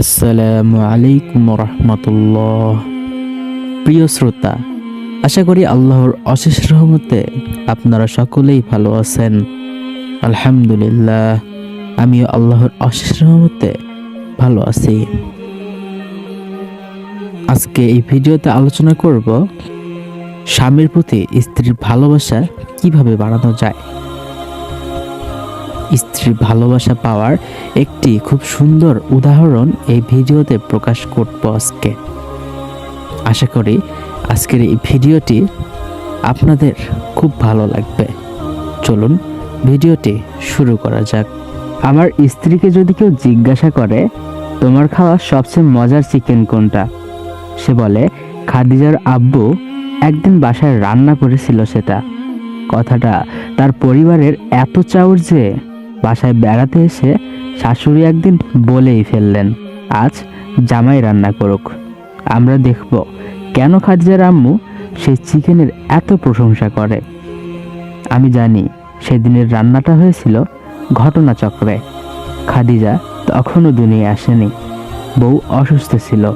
আসসালামু আলাইকুম রহমতুল্লাহ। প্রিয় শ্রোতা, আশা করি আল্লাহর অশেষ রহমতে আপনারা সকলেই ভালো আছেন। আলহামদুলিল্লাহ, আমিও আল্লাহর অশেষ রহমতে ভালো আছি। আজকে এই ভিডিওতে আলোচনা করব, স্বামীর প্রতি স্ত্রীর ভালোবাসা কীভাবে বাড়ানো যায়। স্ত্রীর ভালোবাসা পাওয়ার একটি খুব সুন্দর উদাহরণ এই ভিডিওতে প্রকাশ করব আজকে। আশা করি আজকের এই ভিডিওটি আপনাদের খুব ভালো লাগবে। চলুন ভিডিওটি শুরু করা যাক। আমার স্ত্রীকে যদি কেউ জিজ্ঞাসা করে, তোমার খাওয়া সবচেয়ে মজার চিকেন কোনটা? সে বলে, খাদিজার আব্বু একদিন বাসায় রান্না করেছিল সেটা। কথাটা তার পরিবারের এত চাউর যে বাসায় বেড়াতে এসে শাশুড়ি একদিন বলেই ফেললেন, আজ জামাই রান্না করুক। আমরা দেখব কেন খাদিজার আম্মু সেই চিকেনের এত প্রশংসা করে। আমি জানি সেদিনের রান্নাটা হয়েছিল ঘটনাচক্রে। খাদিজা তখনও দুনিয়া আসেনি। বউ অসুস্থ ছিল।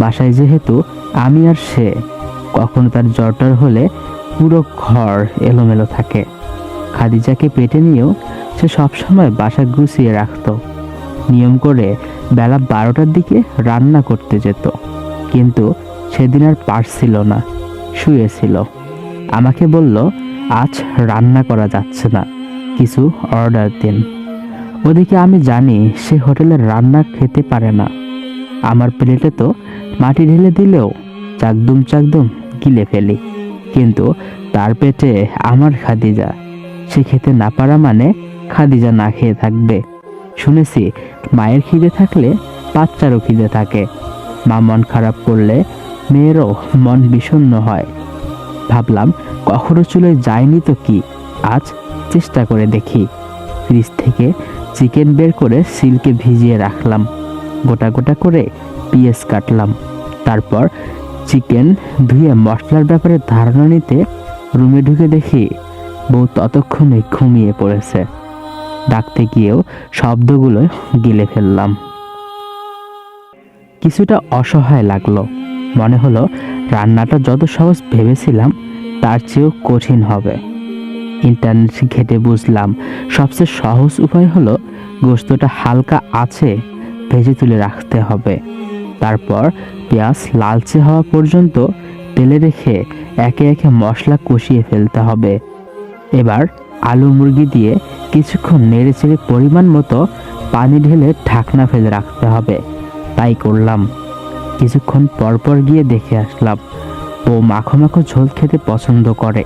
বাসায় যেহেতু আমি আর সে, কখনো তার জ্বরটার হলে পুরো ঘর এলোমেলো থাকে। খাদিজাকে পেটে নিয়েও সে সবসময় বাসা গুছিয়ে রাখতো। নিয়ম করে বেলা বারোটার দিকে রান্না করতে যেত। কিন্তু সেদিন আর পারছিল না শুয়েছিল আমাকে বলল, আজ রান্না করা যাচ্ছে না, কিছু অর্ডার দিন। ওদিকে আমি জানি সে হোটেলের রান্না খেতে পারে না। আমার প্লেটে তো মাটি ঢেলে দিলেও চাকদুম চাকদুম গিলে ফেলি। কিন্তু তার পেটে আমার খাদিজা, সে খেতে না পারা মানে খাদিজা না খেয়ে থাকবে। শুনেছি, মায়ের খিদে থাকলে বাচ্চারও খিদে থাকে। মা মন খারাপ করলে মেয়েরও মন বিষণ্ণ হয়। ভাবলাম, কখনো চুলে যায়নি তো কি? আজ চেষ্টা করে দেখি। ফ্রিজ থেকে চিকেন বের করে সিলকে ভিজিয়ে রাখলাম। গোটা গোটা করে পিঁয়াজ কাটলাম। তারপর চিকেন ধুয়ে মশলার ব্যাপারে ধারণা নিতে রুমে ঢুকে দেখি, বউ ততক্ষণে ঘুমিয়ে পড়েছে। ডাকতে গিয়েও শব্দগুলো গিলে ফেললাম। কিছুটা অসহায় লাগল। মনে হলো রান্নাটা যত সহজ ভেবেছিলাম, তার চেয়েও কঠিন হবে। ইন্টারনেট ঘেটে বুঝলাম, সবচেয়ে সহজ উপায় হলো গোস্তটা হালকা আছে, ভেজে তুলে রাখতে হবে। তারপর পেঁয়াজ লালচে হওয়া পর্যন্ত তেলে রেখে একে একে মশলা কষিয়ে ফেলতে হবে। এবার আলু মুরগি দিয়ে কিছুক্ষণ নেড়ে চেড়ে পরিমাণ মতো পানি ঢেলে ঢাকনা ফেলে রাখতে হবে। তাই করলাম। কিছুক্ষণ পরপর গিয়ে দেখে আসলাম ও মাখো মাখো ঝোল খেতে পছন্দ করে।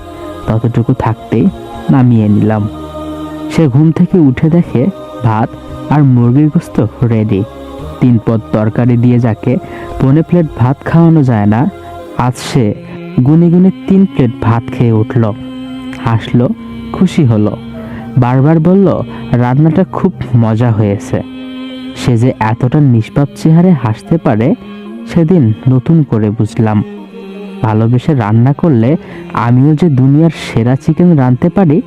ততটুকু থাকতেই নামিয়ে নিলাম। সে ঘুম থেকে উঠে দেখে ভাত আর মুরগির গোস্ত রেডি তিন পদ তরকারি দিয়ে যাকে পনে প্লেট ভাত খাওয়ানো যায় না, আজ সে গুনে গুনে তিন প্লেট ভাত খেয়ে উঠল। হাসলো খুশি হলো। বারবার বলল, রান্নাটা খুব মজা হয়েছে। সে যে এতটা নিষ্পাপ চেহারে হাসতে পারে, সেদিন নতুন করে বুঝলাম। ভালোবেসে রান্না করলে আমিও যে দুনিয়ার সেরা চিকেন রাঁধতে পারি,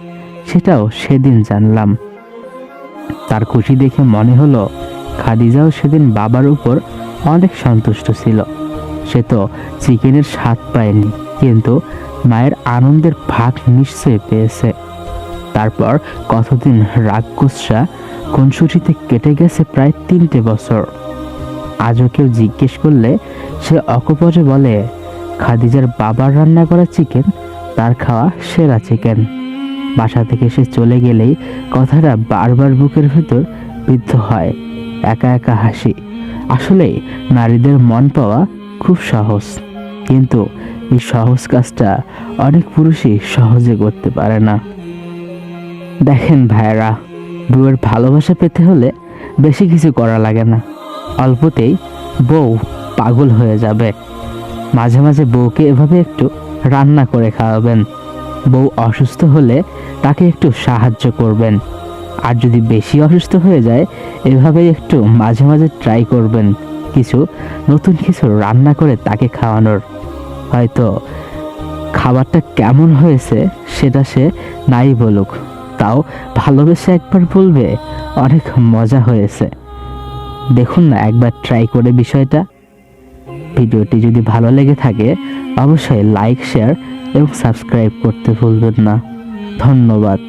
সেটাও সেদিন জানলাম। তার খুশি দেখে মনে হলো, খাদিজাও সেদিন বাবার উপর অনেক সন্তুষ্ট ছিল। সে তো চিকেনের স্বাদ পায়নি, কিন্তু মায়ের আনন্দের ভাগ নিশ্চয় পেয়েছে। তারপর কতদিন রাগ গুসা খুনসুটিতে কেটে গেছে প্রায় তিনটে বছর? আজও কেউ জিজ্ঞেস করলে সে অকপটে বলে, খাদিজার বাবার রান্না করা চিকেন, তার খাওয়া সেরা চিকেন। বাসা থেকে সে চলে গেলেই কথাটা বারবার বুকের ভেতর বিদ্ধ হয়, একা একা হাসি। আসলে নারীদের মন পাওয়া খুব সহজ, কিন্তু এই সহজ কাজটা অনেক পুরুষই সহজে করতে পারে না। দেখেন ভাইয়েরা, বউয়ের ভালোবাসা পেতে হলে বেশি কিছু করা লাগে না। অল্পতেই বউ পাগল হয়ে যাবে। মাঝে মাঝে বউকে এভাবে একটু রান্না করে খাওয়াবেন। বউ অসুস্থ হলে তাকে একটু সাহায্য করবেন। আর যদি বেশি অসুস্থ হয়ে যায়, এভাবে একটু মাঝে মাঝে ট্রাই করবেন। কিছু নতুন কিছু রান্না করে তাকে খাওয়ানোর। হয়তো খাবারটা কেমন হয়েছে, সেটা সে নাই বলুক। তাও ভালোবেসে একবার বলবে, অনেক মজা হয়েছে। দেখুন না, একবার ট্রাই করে বিষয়টা। ভিডিওটি যদি ভালো লেগে থাকে, অবশ্যই লাইক শেয়ার এবং সাবস্ক্রাইব করতে ভুলবেন না। ধন্যবাদ।